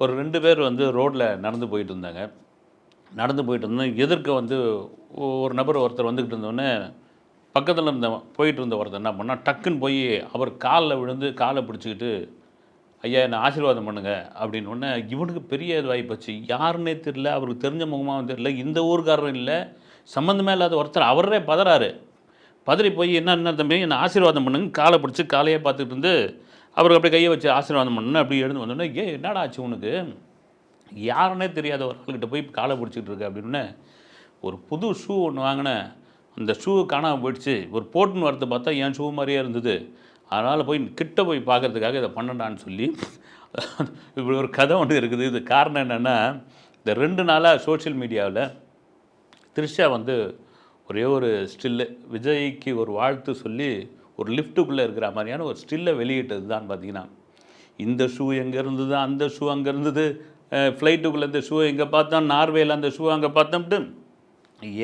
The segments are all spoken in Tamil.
ஒரு ரெண்டு பேர் வந்து ரோட்டில் நடந்து போயிட்டு இருந்தாங்க. நடந்து போயிட்டு இருந்தோம் எதிர்க்க வந்து ஒரு நபர் ஒருத்தர் வந்துக்கிட்டு இருந்தோடனே பக்கத்தில் இருந்த போயிட்டு இருந்த ஒருத்தர் என்ன பண்ணால் டக்குன்னு போய் அவர் காலில் விழுந்து காலை பிடிச்சிக்கிட்டு ஐயா என்னை ஆசீர்வாதம் பண்ணுங்க அப்படின்னு உடனே இவனுக்கு பெரிய இதுவாகி போச்சு. யாருன்னே தெரில அவருக்கு தெரிஞ்ச முகமாகவும் தெரில இந்த ஊர்க்காரரும் இல்லை சம்மந்தமே இல்லாத ஒருத்தர் அவரே பதறாரு. பதறி போய் என்ன என்ன தம்பி என்னை ஆசீர்வாதம் பண்ணுங்க காலை பிடிச்சி காலையே பார்த்துட்டு இருந்து அவருக்கு அப்படியே கையை வச்சு ஆசீர்வாதம் பண்ணணும் அப்படி எழுந்து வந்தோடனே ஏ என்னடா ஆச்சு உனக்கு? யாருன்னே தெரியாத ஒரு ஆள்கிட்ட போய் காலை பிடிச்சிட்டு இருக்கு. அப்படின்னு ஒரு புது ஷூ ஒன்று வாங்கினேன். அந்த ஷூ காணாமல் போயிடுச்சு. ஒரு போட்டுன்னு வரது பார்த்தா என் ஷூ மாதிரியே இருந்தது. அதனால் போய் கிட்ட போய் பார்க்கறதுக்காக இதை பண்ணண்டான்னு சொல்லி இப்படி ஒரு கதை ஒன்று இருக்குது. இது காரணம் என்னென்னா இந்த ரெண்டு நாளாக சோஷியல் மீடியாவில் த்ரிஷா வந்து ஒரே ஒரு ஸ்டில்லு விஜய்க்கு ஒரு வாழ்த்து சொல்லி ஒரு லிஃப்ட்டுக்குள்ளே இருக்கிற மாதிரியான ஒரு ஸ்டில்லை வெளியிட்டது தான் பார்த்தீங்கன்னா. இந்த ஷூ எங்கே இருந்தது? அந்த ஷூ அங்கே இருந்தது. ஃப்ளைட்டுக்குள்ளே இந்த ஷூ எங்கே பார்த்தோம்? நார்வேயில் அந்த ஷூ அங்கே பார்த்தோம்ட்டு.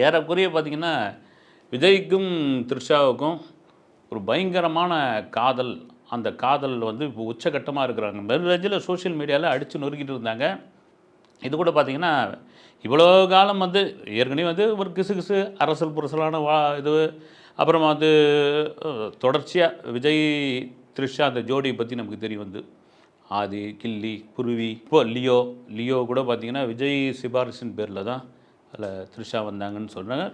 ஏறக்குறைய பார்த்தீங்கன்னா விஜய்க்கும் த்ரிஷாவுக்கும் ஒரு பயங்கரமான காதல். அந்த காதல் வந்து இப்போ உச்சகட்டமாக இருக்கிறாங்க. மெருரஞ்சில் சோஷியல் மீடியாவில் அடித்து நொறுக்கிட்டு இருந்தாங்க. இது கூட பார்த்தீங்கன்னா இவ்வளோ காலம் வந்து ஏற்கனவே வந்து ஒரு கிசு கிசு அரசல் புரசலான வா இது அப்புறமா அது தொடர்ச்சியாக விஜய் த்ரிஷா அந்த ஜோடியை பற்றி நமக்கு தெரிய வந்து. ஆதி கில்லி குருவி இப்போ லியோ லியோ கூட பார்த்தீங்கன்னா விஜய் சிபாரிசின் பேரில் தான் அதில் த்ரிஷா வந்தாங்கன்னு சொன்னாங்க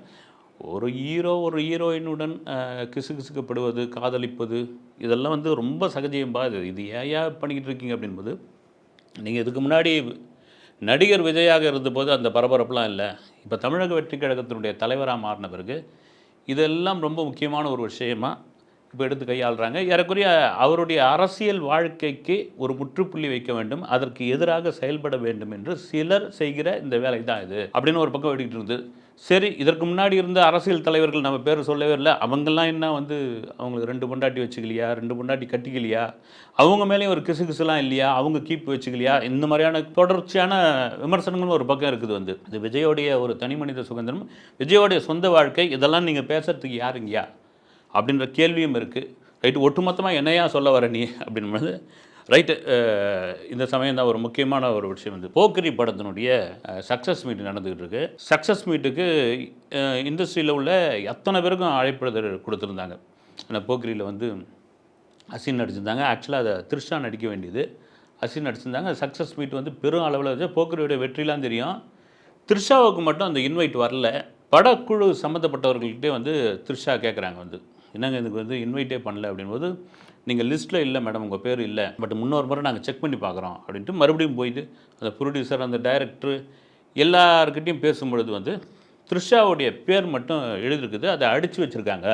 ஒரு ஹீரோ ஒரு ஹீரோயினுடன் அஹ், கிசுகிசுக்கப்படுவது காதலிப்பது இதெல்லாம் வந்து ரொம்ப சகஜயம்பா. இது இது ஏயா பண்ணிக்கிட்டு இருக்கீங்க அப்படின்போது நீங்கள் இதுக்கு முன்னாடி நடிகர் விஜயாக இருந்தபோது அந்த பரபரப்புலாம் இல்லை. இப்போ தமிழக வெற்றி கழகத்தினுடைய தலைவராக மாறின பிறகு இதெல்லாம் ரொம்ப முக்கியமான ஒரு விஷயமா இப்போ எடுத்து கையாளுறாங்க. ஏறக்குறைய அவருடைய அரசியல் வாழ்க்கைக்கு ஒரு முற்றுப்புள்ளி வைக்க வேண்டும். அதற்கு எதிராக செயல்பட வேண்டும் என்று சிலர் செய்கிற இந்த வேலை தான் இது. அப்படின்னு ஒரு பக்கம் ஓடிக்கிட்டு இருந்தது சரி இதற்கு முன்னாடி இருந்த அரசியல் தலைவர்கள் நம்ம பேர் சொல்லவே இல்லை. அவங்கெல்லாம் என்ன வந்து அவங்களுக்கு ரெண்டு பொண்டாட்டி வச்சுக்கலையா ரெண்டு பொண்டாட்டி கட்டிக்கலையா அவங்க மேலேயும் ஒரு கிசு கிசுலாம் இல்லையா அவங்க கீப் வச்சுக்கலையா இந்த மாதிரியான தொடர்ச்சியான விமர்சனங்களும் ஒரு பக்கம் இருக்குது வந்து. இது விஜயோடைய ஒரு தனி மனித சுதந்திரம் விஜயோடைய சொந்த வாழ்க்கை இதெல்லாம் நீங்கள் பேசுகிறதுக்கு யாருங்கயா அப்படின்ற கேள்வியும் இருக்குது ரைட்டு ஒட்டுமொத்தமாக என்னையா சொல்ல வர நீ? அப்படின்போது ரைட்டு இந்த சமயம் தான் ஒரு முக்கியமான ஒரு விஷயம் வந்து போக்கரி படத்தினுடைய சக்ஸஸ் மீட் நடந்துகிட்டு இருக்கு. சக்ஸஸ் மீட்டுக்கு இண்டஸ்ட்ரியில் உள்ள எத்தனை பேருக்கும் அழைப்பிதழ் கொடுத்துருந்தாங்க. ஆனால் போக்கரியில் வந்து அசின் நடிச்சிருந்தாங்க. ஆக்சுவலாக அதை த்ரிஷா நடிக்க வேண்டியது. அசின் நடிச்சிருந்தாங்க. சக்ஸஸ் மீட் வந்து பெரும் அளவில் வச்சு போக்கரியோட வெற்றிலாம் தெரியும். த்ரிஷாவுக்கு மட்டும் அந்த இன்வைட் வரல. படக்குழு சம்மந்தப்பட்டவர்கள்கிட்டே வந்து த்ரிஷா கேட்குறாங்க வந்து. என்னங்க இதுக்கு வந்து இன்வைட்டே பண்ணல அப்படின்போது நீங்கள் லிஸ்ட்டில் இல்லை மேடம் உங்கள் பேர் இல்லை பட் முன்னொரு முறை நாங்கள் செக் பண்ணி பார்க்குறோம் அப்படின்ட்டு மறுபடியும் போயிட்டு அந்த ப்ரொடியூசர் அந்த டைரக்டர் எல்லாருக்கிட்டையும் பேசும்பொழுது வந்து த்ரிஷாவுடைய பேர் மட்டும் எழுதிருக்குது அதை அடித்து வச்சுருக்காங்க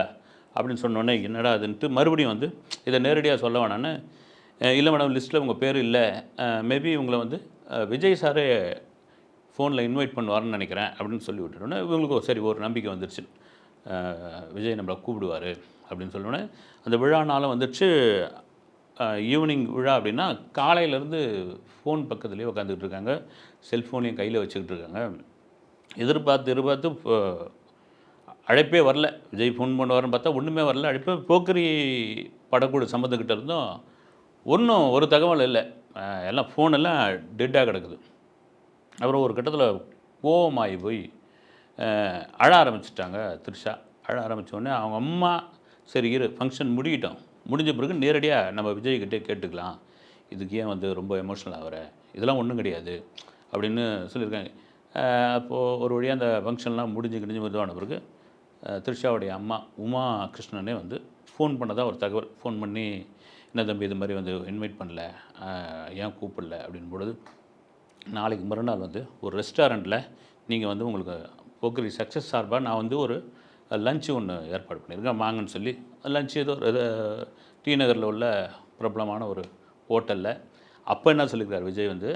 அப்படின்னு சொன்னோன்னே என்னடா அதுன்ட்டு மறுபடியும் வந்து இதை நேரடியாக சொல்ல வேணான்னு இல்லை மேடம் லிஸ்ட்டில் உங்கள் பேர் இல்லை மேபி உங்களை வந்து விஜய் சாரே ஃபோனில் இன்வைட் பண்ணுவார்னு நினைக்கிறேன் அப்படின்னு சொல்லி விட்டுட்டோன்னே இவங்களுக்கு ஒரு சரி ஒரு நம்பிக்கை வந்துருச்சு. விஜய் நம்மளை கூப்பிடுவார் அப்படின்னு சொன்னோன்னே அந்த விழா நாளும் வந்துடுச்சு ஈவினிங் விழா அப்படின்னா காலையிலேருந்து ஃபோன் பக்கத்துலேயே உட்காந்துக்கிட்டு இருக்காங்க. செல்ஃபோனையும் கையில் வச்சுக்கிட்டு இருக்காங்க. எதிர்பார்த்து எதிர்பார்த்து அழைப்பே வரல. விஜய் ஃபோன் பண்ணுவார்னு பார்த்தா ஒன்றுமே வரல. அழைப்பே போக்கரி படக்குழு சம்மந்தக்கிட்ட இருந்தும் ஒன்றும் ஒரு தகவல் இல்லை. எல்லாம் ஃபோனெல்லாம் டெட்டாக கிடக்குது. அப்புறம் ஒரு கட்டத்தில் கோபமாகி போய் அழ ஆரம்பிச்சிட்டாங்க த்ரிஷா. அழ ஆரம்பித்தோடனே அவங்க அம்மா சரி இரு ஃபங்க்ஷன் முடியிட்டோம் முடிஞ்ச பிறகு நேரடியாக நம்ம விஜய்கிட்டே கேட்டுக்கலாம். இதுக்கு ஏன் வந்து ரொம்ப எமோஷனல் ஆகிற? இதெல்லாம் ஒன்றும் கிடையாது அப்படின்னு சொல்லியிருக்காங்க. அப்போது ஒரு வழியாக அந்த ஃபங்க்ஷன்லாம் முடிஞ்சு கிடிஞ்சு இதுவான பிறகு த்ரிஷாவுடைய அம்மா உமா கிருஷ்ணனே வந்து ஃபோன் பண்ணதாக ஒரு தகவல். ஃபோன் பண்ணி என்ன தம்பி இது மாதிரி வந்து இன்வைட் பண்ணல? ஏன் கூப்பிடல? அப்படின்னு பொழுது நாளைக்கு மறுநாள் வந்து ஒரு ரெஸ்டாரண்ட்டில் நீங்கள் வந்து உங்களுக்கு போக்கரி சக்ஸஸ் சார்பாக நான் வந்து ஒரு லஞ்சு ஒன்று ஏற்பாடு பண்ணியிருக்கேன். வாங்கன்னு சொல்லி லஞ்சு ஏதோ ஒரு டி நகரில் உள்ள பிரபலமான ஒரு ஹோட்டலில். அப்போ என்ன சொல்லியிருக்கார் விஜய் வந்து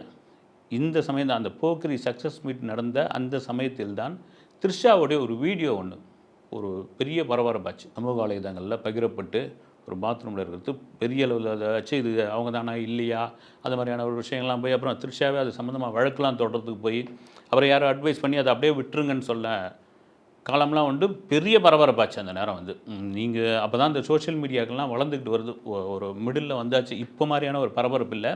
இந்த சமயம் தான் அந்த போக்கரி சக்ஸஸ் மீட் நடந்த அந்த சமயத்தில் தான் த்ரிஷாவுடைய ஒரு வீடியோ ஒன்று ஒரு பெரிய பரபரப்பாச்சு. சமூக வலைதளங்களில் பகிரப்பட்டு ஒரு பாத்ரூமில் இருக்கிறது பெரிய அளவில் அதை வச்சு இது அவங்க தானா இல்லையா அது மாதிரியான ஒரு விஷயங்கள்லாம் போய் அப்புறம் த்ரிஷாவே அது சம்மந்தமாக வழக்கெலாம் தொடர்றதுக்கு போய் அப்புறம் யாரும் அட்வைஸ் பண்ணி அதை அப்படியே விட்டுருங்கன்னு சொல்ல காலம்லாம் வந்து பெரிய பரபரப்பாச்சு அந்த நேரம் வந்து. நீங்கள் அப்போ தான் இந்த சோஷியல் மீடியாக்கெல்லாம் வளர்ந்துக்கிட்டு வருது. ஒரு மிடில் வந்தாச்சு. இப்போ மாதிரியான ஒரு பரபரப்பு இல்லை.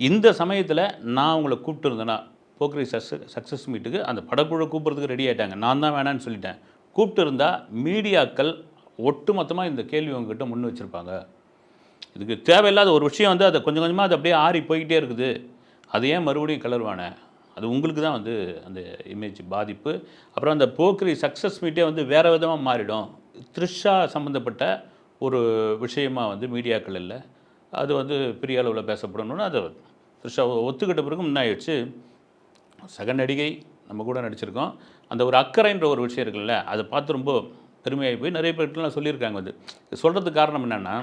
இந்த சமயத்தில் நான் உங்களை கூப்பிட்டுருந்தேன்னா போக்ரி சக்ஸஸ் சக்ஸஸ் மீட்டுக்கு அந்த படக்குழு கூப்பிட்றதுக்கு ரெடி ஆகிட்டாங்க நான் தான் வேணான்னு சொல்லிட்டேன். கூப்பிட்டு இருந்தால் மீடியாக்கள் ஒட்டுமொத்தமாக இந்த கேள்வி உங்ககிட்ட முன் வச்சுருப்பாங்க. இதுக்கு தேவையில்லாத ஒரு விஷயம் வந்து அதை கொஞ்சம் கொஞ்சமாக அது அப்படியே ஆறி போய்கிட்டே இருக்குது. அது ஏன் மறுபடியும் கிளறுவானே? அது உங்களுக்கு தான் வந்து அந்த இமேஜ் பாதிப்பு. அப்புறம் அந்த போக்ரி சக்ஸஸ் மீட்டே வந்து வேறு விதமாக மாறிடும். த்ரிஷா சம்மந்தப்பட்ட ஒரு விஷயமாக வந்து மீடியாக்கள் இல்லை. அது வந்து பெரிய அளவில் பேசப்படணும்னு அதை த்ரிஷா ஒத்துக்கிட்ட பிறகு முன்னாயிடுச்சு. சக நடிகை நம்ம கூட நடிச்சிருக்கோம். அந்த ஒரு அக்கறைன்ற ஒரு விஷயம் இருக்குல்ல அதை பார்த்து ரொம்ப பெருமையாகி போய் நிறைய பேர்லாம் சொல்லியிருக்காங்க வந்து சொல்கிறதுக்கு காரணம் என்னென்னா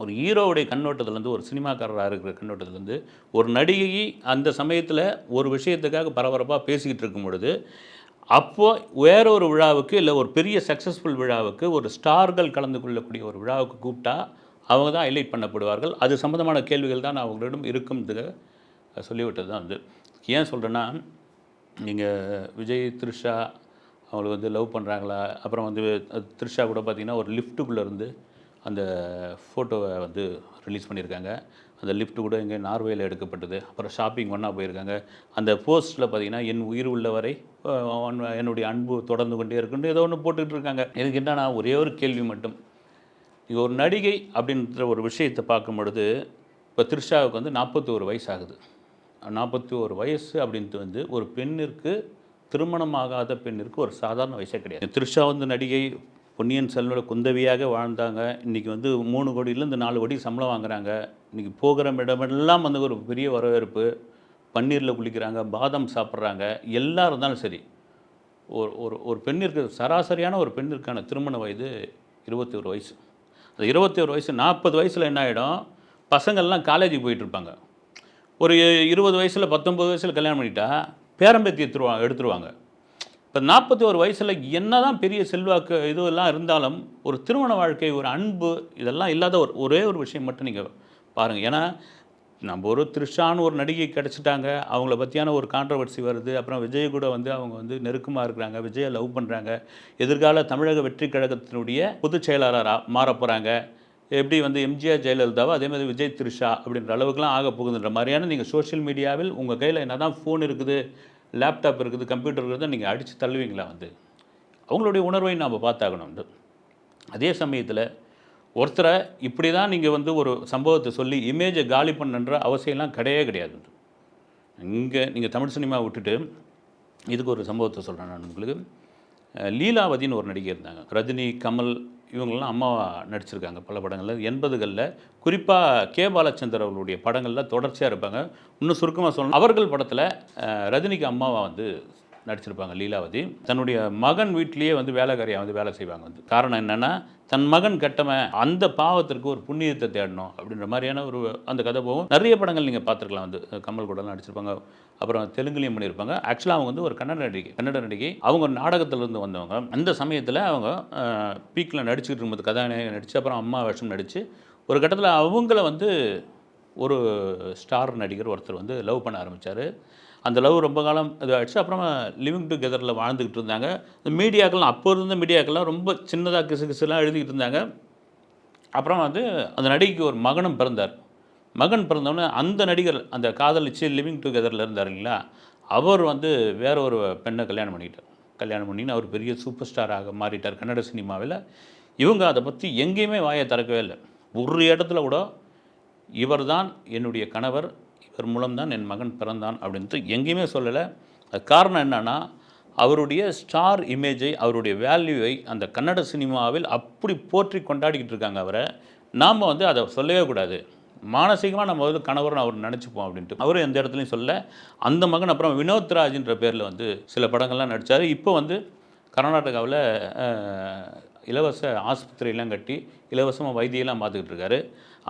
ஒரு ஹீரோவுடைய கண்ணோட்டத்துலேருந்து ஒரு சினிமாக்காரராக இருக்கிற கண்ணோட்டத்துலேருந்து ஒரு நடிகை அந்த சமயத்தில் ஒரு விஷயத்துக்காக பரபரப்பாக பேசிக்கிட்டு இருக்கும் பொழுது அப்போது வேற ஒரு விழாவுக்கு இல்லை ஒரு பெரிய சக்ஸஸ்ஃபுல் விழாவுக்கு ஒரு ஸ்டார்கள் கலந்து கொள்ளக்கூடிய ஒரு விழாவுக்கு கூப்பிட்டா அவங்க தான் ஹைலைட் பண்ணப்படுவார்கள். அது சம்மந்தமான கேள்விகள் தான் அவங்களிடம் இருக்கும்ன்றதுக்கு சொல்லிவிட்டது தான் வந்து ஏன் சொல்கிறேன்னா நீங்கள் விஜய் த்ரிஷா அவங்களுக்கு வந்து லவ் பண்ணுறாங்களா அப்புறம் வந்து த்ரிஷா கூட பார்த்திங்கன்னா ஒரு லிஃப்ட்டுக்குள்ளே இருந்து அந்த ஃபோட்டோவை வந்து ரிலீஸ் பண்ணியிருக்காங்க. அந்த லிஃப்ட் கூட இங்கே நார்வேயில் எடுக்கப்பட்டது. அப்புறம் ஷாப்பிங் ஒன்றா போயிருக்காங்க. அந்த போஸ்ட்டில் பார்த்தீங்கன்னா என் உயிர் உள்ளவரை வரை என்னுடைய அன்பு தொடர்ந்து கொண்டே இருக்குன்னு ஏதோ ஒன்று போட்டுக்கிட்டு இருக்காங்க. எனக்கு என்னன்னா ஒரே ஒரு கேள்வி மட்டும். நீங்கள் ஒரு நடிகை அப்படின்ற ஒரு விஷயத்தை பார்க்கும் பொழுது இப்போ த்ரிஷாவுக்கு வந்து நாற்பத்தி வயசு ஆகுது நாற்பத்தி ஒரு வயசு அப்படின்ட்டு வந்து ஒரு பெண்ணிற்கு திருமணமாகாத பெண்ணிற்கு ஒரு சாதாரண வயசே கிடையாது. த்ரிஷா வந்து நடிகை பொன்னியின் செல்வனோட குந்தவியாக வாழ்ந்தாங்க. இன்றைக்கி வந்து மூணு கோடியிலேருந்து நாலு கோடி சம்பளம் வாங்குறாங்க. இன்றைக்கி போகிற இடமெல்லாம் வந்து ஒரு பெரிய வரவேற்பு. பன்னீரில் குளிக்கிறாங்க பாதாம் சாப்பிட்றாங்க. எல்லாம் இருந்தாலும் சரி. ஒரு ஒரு ஒரு பெண்ணிற்கு சராசரியான ஒரு பெண்ணிற்கான திருமண வயது இருபத்தி ஒரு வயசு. அந்த இருபத்தி ஒரு வயசு நாற்பது வயசில் என்ன ஆகிடும் பசங்கள்லாம் காலேஜுக்கு போயிட்டு இருப்பாங்க. ஒரு இருபது வயசில் பத்தொம்பது வயசில் கல்யாணம் பண்ணிட்டா பேரம்பேத்தி எடுத்துருவாங்க எடுத்துருவாங்க. இப்போ நாற்பத்தி ஒரு வயசில் என்ன தான் பெரிய செல்வாக்கு இதுவெல்லாம் இருந்தாலும் ஒரு திருமண வாழ்க்கை ஒரு அன்பு இதெல்லாம் இல்லாத ஒரு ஒரே ஒரு விஷயம் மட்டும் நீங்கள் பாருங்கள் ஏன்னா நம்ம ஒரு த்ரிஷான்னு ஒரு நடிகை கிடச்சிட்டாங்க. அவங்கள பற்றியான ஒரு கான்ட்ரவர்சி வருது. அப்புறம் விஜய் கூட வந்து அவங்க வந்து நெருக்கமாக இருக்கிறாங்க. விஜயை லவ் பண்ணுறாங்க எதிர்கால தமிழக வெற்றி கழகத்தினுடைய பொதுச் செயலாளராக மாற போகிறாங்க எப்படி வந்து எம்ஜிஆர் ஜெயலலிதாவோ அதே மாதிரி விஜய் த்ரிஷா அப்படின்ற அளவுக்குலாம் ஆக போகுதுன்ற மாதிரியான நீங்கள் சோஷியல் மீடியாவில் உங்கள் கையில் என்ன தான் ஃபோன் இருக்குது லேப்டாப் இருக்குது கம்ப்யூட்டர் இருக்குது நீங்கள் அடித்து தள்ளுவீங்களா வந்து? அவங்களுடைய உணர்வை நாம் பார்த்தாகணும் வந்து. அதே சமயத்தில் ஒருத்தரை இப்படி தான் நீங்கள் வந்து ஒரு சம்பவத்தை சொல்லி இமேஜை காலி பண்ணுன்ற அவசியம்லாம் கிடையவே கிடையாது இங்கே நீங்கள் தமிழ் சினிமா விட்டுட்டு இதுக்கு ஒரு சம்பவத்தை சொல்கிறேன் நான் உங்களுக்கு. லீலாவதின்னு ஒரு நடிகை இருந்தாங்க. ரஜினி கமல் இவங்கெல்லாம் அம்மாவா நடிச்சிருக்காங்க பல படங்களில். எண்பதுகளில் குறிப்பாக கே பாலச்சந்தர் அவர்களுடைய படங்களில் தொடர்ச்சியாக இருப்பாங்க. இன்னும் சுருக்கமாக சொல்லணும் அவர்கள் படத்தில் ரஜினிக்கு அம்மாவை வந்து நடிச்சிருப்பாங்க லீலாவதி. தன்னுடைய மகன் வீட்டிலேயே வந்து வேலைக்காரியாக வந்து வேலை செய்வாங்க வந்து. காரணம் என்னென்னா தன் மகன் கெட்டவன் அந்த பாவத்திற்கு ஒரு புண்ணியத்தை தேடணும் அப்படின்ற மாதிரியான ஒரு அந்த கதை போகும். நிறைய படங்கள் நீங்கள் பார்த்துருக்கலாம் வந்து. கமல் கூடலாம் நடிச்சிருப்பாங்க. அப்புறம் தெலுங்குலேயும் பண்ணியிருப்பாங்க. ஆக்சுவலாக அவங்க வந்து ஒரு கன்னட நடிகை. கன்னட நடிகை. அவங்க ஒரு நாடகத்திலிருந்து வந்தவங்க. அந்த சமயத்தில் அவங்க பீக்கில் நடிச்சுக்கிட்டு இருக்கும்போது கதாநாயகன் நடித்து அப்புறம் அம்மா வேஷம் நடித்து ஒரு கட்டத்தில் அவங்கள வந்து ஒரு ஸ்டார் நடிகர் ஒருத்தர் வந்து லவ் பண்ண ஆரம்பித்தார் அந்த லவ் ரொம்ப காலம் இதாகிடுச்சு அப்புறமா லிவிங் டுகெதரில் வாழ்ந்துக்கிட்டு இருந்தாங்க. இந்த மீடியாக்கள்லாம் அப்போ இருந்த மீடியாக்கள்லாம் ரொம்ப சின்னதாக கிசு கிசுலாம் எழுதிக்கிட்டு இருந்தாங்க. அப்புறம் வந்து அந்த நடிகைக்கு ஒரு மகனும் பிறந்தார். மகன் பிறந்தவொடனே அந்த நடிகர் அந்த காதலிச்சு லிவிங் டுகெதரில் இருந்தார் இல்லைங்களா? அவர் வந்து வேற ஒரு பெண்ணை கல்யாணம் பண்ணிக்கிட்டார். கல்யாணம் பண்ணின்னு அவர் பெரிய சூப்பர் ஸ்டாராக மாறிட்டார் கன்னட சினிமாவில். இவங்க அதை பற்றி எங்கேயுமே வாயை திறக்கவே இல்லை. ஒரு இடத்துல கூட இவர்தான் என்னுடைய கணவர் இவர் மூலம்தான் என் மகன் பிறந்தான் அப்படின்ட்டு எங்கேயுமே சொல்லலை. அது காரணம் என்னன்னா அவருடைய ஸ்டார் இமேஜை அவருடைய வேல்யூவை அந்த கன்னட சினிமாவில் அப்படி போற்றி கொண்டாடிக்கிட்டு இருக்காங்க அவரை. நாம் வந்து அதை சொல்லவே கூடாது. மானசீகமாக நம்ம வந்து கணவர்னு அவர் நினச்சிப்போம் அப்படின்ட்டு. அவரும் எந்த இடத்துலையும் சொல்ல அந்த மகன் அப்புறம் வினோத்ராஜ்ன்ற பேரில் வந்து சில படங்கள்லாம் நடித்தார் இப்போ வந்து கர்நாடகாவில் இலவச ஆஸ்பத்திரியெல்லாம் கட்டி இலவசமாக வைத்தியெல்லாம் பார்த்துக்கிட்டு இருக்காரு.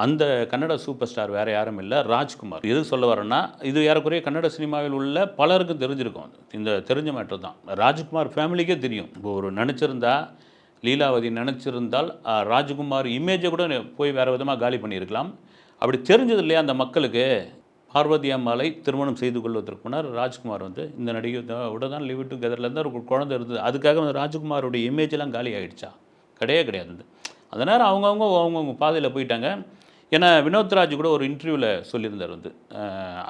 அந்த கன்னட சூப்பர் ஸ்டார் வேறு யாரும் இல்லை ராஜ்குமார். எது சொல்ல வரேன்னா இது ஏறக்குறைய கன்னட சினிமாவில் உள்ள பலருக்கும் தெரிஞ்சிருக்கும். இந்த தெரிஞ்ச மேட்டர் தான். ராஜ்குமார் ஃபேமிலிக்கே தெரியும். இப்போ ஒரு நினச்சிருந்தா லீலாவதி நினச்சிருந்தால் ராஜ்குமார் இமேஜை கூட போய் வேறு விதமாக காலி பண்ணியிருக்கலாம். அப்படி தெரிஞ்சது இல்லையா அந்த மக்களுக்கு? பார்வதி அம்மாளை திருமணம் செய்து கொள்வதற்கு முன்னர் ராஜ்குமார் வந்து இந்த நடிகை விட தான் லிவ் டுகெதரில் இருந்தால் ஒரு குழந்தை இருந்தது. அதுக்காக வந்து ராஜ்குமாரோடைய இமேஜ் காலி ஆகிடுச்சா கிடையவே கிடையாது அந்த நேரம் அவங்கவுங்க அவங்கவுங்க பாதையில் போயிட்டாங்க. ஏன்னா வினோத்ராஜ் கூட ஒரு இன்டர்வியூவில் சொல்லியிருந்தார் வந்து.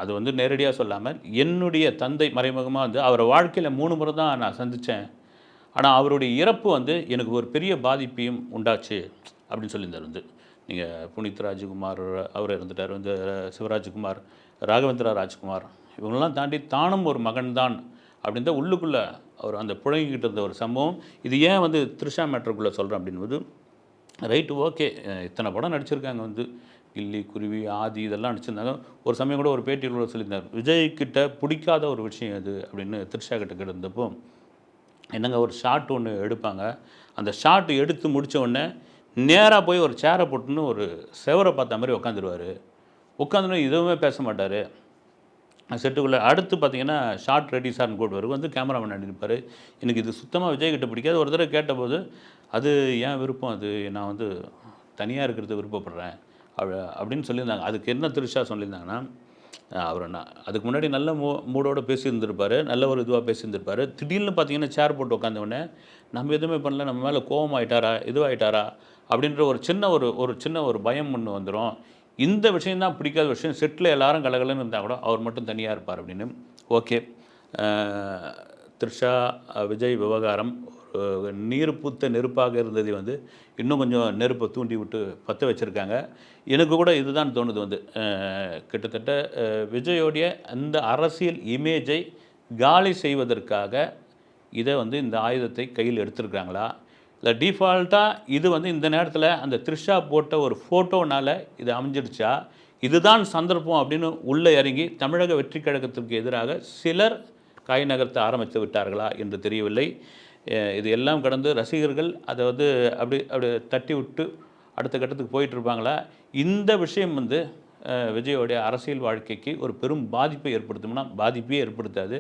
அது வந்து நேரடியாக சொல்லாமல் என்னுடைய தந்தை மறைமுகமாக வந்து அவரை வாழ்க்கையில் மூணு முறை தான் நான் சந்தித்தேன் ஆனால் அவருடைய இறப்பு வந்து எனக்கு ஒரு பெரிய பாதிப்பையும் உண்டாச்சு. அப்படின்னு சொல்லியிருந்தார் வந்து. நீங்கள் புனித் ராஜ்குமார் அவர் இருந்துட்டார் வந்து சிவராஜ்குமார். ராகவேந்திரா ராஜ்குமார். இவங்கெல்லாம் தாண்டி தானும் ஒரு மகன் தான் அப்படின்னு தான் உள்ளுக்குள்ளே அவர் அந்த புழங்கிக்கிட்டு இருந்த ஒரு சம்பவம். இது ஏன் வந்து த்ரிஷா மேட்ருக்குள்ளே சொல்கிறேன் அப்படின்போது ரைட்டு ஓகே. இத்தனை படம் நடிச்சிருக்காங்க வந்து. கில்லி குருவி ஆதி இதெல்லாம் நடிச்சிருந்தாங்க. ஒரு சமயம் கூட ஒரு பேட்டியில் கூட சொல்லியிருந்தார் விஜய்கிட்ட பிடிக்காத ஒரு விஷயம் இது அப்படின்னு த்ரிஷா கிட்ட கிடந்தப்போ என்னங்க ஒரு ஷாட் ஒன்று எடுப்பாங்க. அந்த ஷாட் எடுத்து முடித்த உடனே நேராக போய் ஒரு சேரை போட்டுன்னு ஒரு செவரை பார்த்த மாதிரி உட்காந்துருவார் உட்காந்துன்னு எதுவுமே பேச மாட்டார். செட்டுக்குள்ளே அடுத்து பார்த்தீங்கன்னா ஷார்ட் ரெடி சார்னு போடுவார். வந்து கேமராமேன் அனுப்பியிருப்பார். எனக்கு இது சுத்தமாக விஜய் கிட்ட பிடிக்காது. ஒரு தடவை கேட்டபோது அது ஏன் விருப்பம் அது? நான் வந்து தனியாக இருக்கிறது விருப்பப்படுறேன். அப்படின்னு சொல்லியிருந்தாங்க. அதுக்கு என்ன திருஷா சொல்லியிருந்தாங்கன்னா அவர் நான் அதுக்கு முன்னாடி நல்ல மூ மூடோடு பேசியிருந்திருப்பார். நல்ல ஒரு இதுவாக பேசியிருந்திருப்பார். திடீர்னு பார்த்தீங்கன்னா சேர் போட்டு உட்காந்தவுடனே நம்ம எதுவுமே பண்ணல. நம்ம மேலே கோபம் ஆகிட்டாரா இதுவாகிட்டாரா அப்படின்ற ஒரு சின்ன ஒரு ஒரு சின்ன ஒரு பயம் ஒன்று வந்துடும் இந்த விஷயந்தான் பிடிக்காத விஷயம். செட்டில் எல்லாரும் கலகலன்னு இருந்தால் கூட அவர் மட்டும் தனியாக இருப்பார் அப்படின்னு. ஓகே. த்ரிஷா விஜய் விவகாரம் ஒரு நீர் பூத்த நெருப்பாக இருந்ததை வந்து இன்னும் கொஞ்சம் நெருப்பை தூண்டி விட்டு பற்ற வச்சுருக்காங்க. எனக்கு கூட இதுதான் தோணுது வந்து. கிட்டத்தட்ட விஜயோடைய அந்த அரசியல் இமேஜை காலி செய்வதற்காக இதை வந்து இந்த ஆயுதத்தை கையில் எடுத்திருக்காங்களா இல்லை டிஃபால்ட்டாக இது வந்து இந்த நேரத்தில் அந்த த்ரிஷா போட்ட ஒரு ஃபோட்டோனால் இது அமைஞ்சிடுச்சா? இதுதான் சந்தர்ப்பம் அப்படின்னு உள்ளே இறங்கி தமிழக வெற்றி கழகத்திற்கு எதிராக சிலர் காய் நகர்த்த ஆரம்பித்து விட்டார்களா என்று தெரியவில்லை. இது எல்லாம் கடந்து ரசிகர்கள் அதை வந்து அப்படி அப்படி தட்டி விட்டு அடுத்த கட்டத்துக்கு போயிட்டுருப்பாங்களா இந்த விஷயம் வந்து விஜயோடைய அரசியல் வாழ்க்கைக்கு ஒரு பெரும் பாதிப்பை ஏற்படுத்தும்னா பாதிப்பே ஏற்படுத்தாது.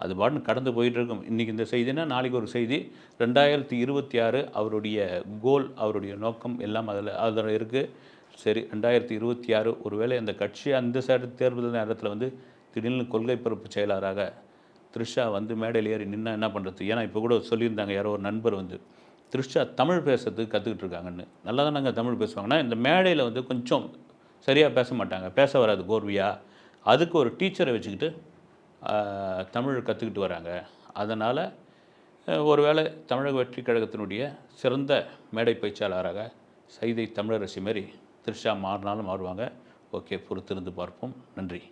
அது பாட்டுன்னு கடந்து போயிட்டு இருக்கும் இன்றைக்கி இந்த செய்தினா நாளைக்கு ஒரு செய்தி. ரெண்டாயிரத்தி இருபத்தி ஆறு அவருடைய கோல் அவருடைய நோக்கம் எல்லாம் அதில் அதில் இருக்குது சரி ரெண்டாயிரத்தி இருபத்தி ஆறு ஒருவேளை அந்த கட்சி அந்த சைடு தேர்தல் நேரத்தில் வந்து திடீர்னு கொள்கை பொறுப்பு செயலாளராக த்ரிஷா வந்து மேடையில் ஏறி நின்னா என்ன பண்ணுறது ஏன்னா இப்போ கூட சொல்லியிருந்தாங்க யாரோ ஒரு நண்பர் வந்து த்ரிஷா தமிழ் பேசுறதுக்கு கற்றுக்கிட்டு இருக்காங்கன்னு. நல்லா நாங்கள் தமிழ் பேசுவாங்கன்னா இந்த மேடையில் வந்து கொஞ்சம் சரியாக பேச மாட்டாங்க. பேச வராது கோர்வையாக அதுக்கு ஒரு டீச்சரை வச்சுக்கிட்டு தமிழ் கற்றுக்கிட்டு வராங்க. அதனால் ஒருவேளை தமிழக வெற்றி கழகத்தினுடைய சிறந்த மேடை பேச்சாளராக சைதை தமிழரசி மாரி த்ரிஷா மாறினாலும் மாறுவாங்க. ஓகே பொறுத்திருந்து பார்ப்போம். நன்றி.